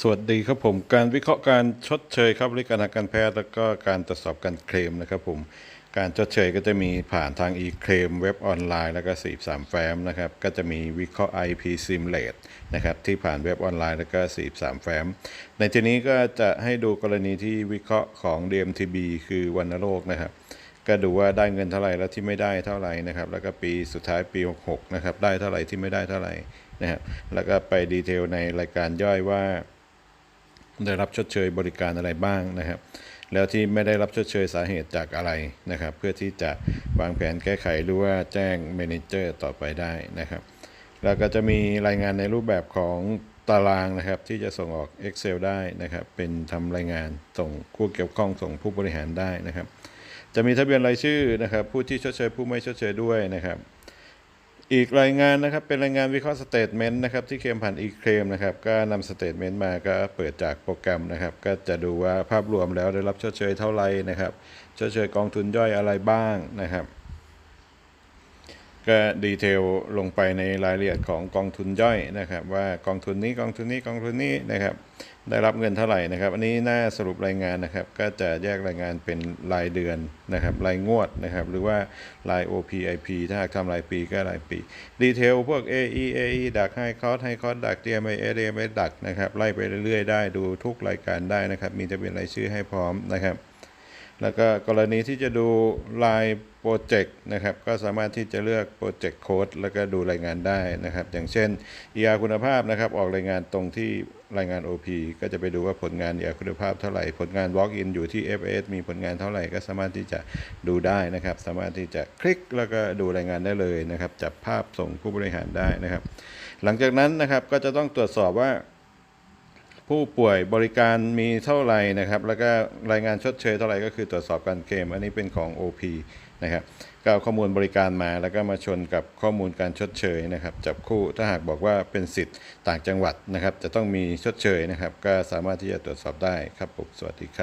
สวัสดีครับผมการวิเคราะห์การชดเชยครับบริการทางการแพทย์แล้วก็การตรวจสอบการเคลมนะครับผมการชดเชยก็จะมีผ่านทาง e-claim เว็บออนไลน์แล้วก็43แฟ้มนะครับก็จะมีวิเคราะห์ IP Simulate นะครับที่ผ่านเว็บออนไลน์แล้วก็43แฟ้มในที่นี้ก็จะให้ดูกรณีที่วิเคราะห์ของ DMTB คือวัณโรคนะครับก็ดูว่าได้เงินเท่าไหร่แล้วที่ไม่ได้เท่าไหร่นะครับ แล้วก็ปีสุดท้ายปี 66นะครับได้เท่าไหร่ที่ไม่ได้เท่าไหร่นะครับแล้วก็ไปดีเทลในรายการย่อยว่า ได้รับชดเชยบริการอะไรบ้างนะครับ แล้วที่ไม่ได้รับชดเชยสาเหตุจากอะไรนะครับ เพื่อที่จะวางแผนแก้ไขหรือว่าแจ้งเมเนเจอร์ต่อไปได้นะครับ แล้วก็จะมีรายงานในรูปแบบของตารางนะครับ ที่จะส่งออก Excel ได้นะครับ เป็นทำรายงานส่งผู้เกี่ยวข้องส่งผู้บริหารได้นะครับ จะมีทะเบียนรายชื่อนะครับ ผู้ที่ชดเชยผู้ไม่ชดเชยด้วยนะครับ อีกรายงานนะครับเป็นรายงานวิเคราะห์สเตทเมนต์นะครับที่เคลมผ่านอีเคลมนะครับก็นำสเตทเมนต์มาก็เปิดจากโปรแกรมนะครับ ก็จะดูว่าภาพรวมแล้วได้รับชดเชยเท่าไหร่นะครับชดเชยกองทุนย่อยอะไรบ้างนะครับ ก็ดีเทลลงไปในรายละเอียดของกองทุนย่อยนะครับ ว่ากองทุนนี้กองทุนนี้กองทุนนี้นะครับ ได้รับเงินเท่าไหร่นะครับ อันนี้หน้าสรุปรายงานนะครับ ก็จะแยกรายงานเป็นรายเดือนนะครับ รายงวดนะครับ หรือว่าราย OPIP ถ้าหากทำรายปีก็รายปีดีเทลพวก AE AE ดักให้คอสให้คอสดัก DMI DMI ดักนะครับไล่ไปเรื่อยๆได้ดูทุกรายการได้นะครับ มีทะเบียนรายชื่อให้พร้อมนะครับ แล้วก็กรณีที่จะดูลายโปรเจกต์นะครับก็สามารถที่จะเลือกโปรเจกต์โค้ดแล้วก็ดูรายงานได้นะครับ อย่างเช่น ER คุณภาพนะครับ ออกรายงานตรงที่รายงาน OP ก็จะไปดูว่าผลงาน ER คุณภาพเท่าไหร่ ผลงาน Walk in อยู่ที่ FS มีผลงานเท่าไหร่ก็สามารถที่จะดูได้นะครับ สามารถที่จะคลิกแล้วก็ดูรายงานได้เลยนะครับจับภาพส่งผู้บริหารได้นะครับ หลังจากนั้นนะครับก็จะต้องตรวจสอบว่า ผู้ป่วยบริการมีเท่าไหร่นะครับ แล้วก็รายงานชดเชยเท่าไหร่ก็คือตรวจสอบการเคลมอันนี้เป็นของ OP นะครับก็เอาข้อมูลบริการมาแล้วก็มาชนกับข้อมูลการชดเชยนะครับจับคู่ถ้าหากบอกว่าเป็นสิทธิ์ต่างจังหวัดนะครับ จะต้องมีชดเชยนะครับ ก็สามารถที่จะตรวจสอบได้ครับผมสวัสดีครับ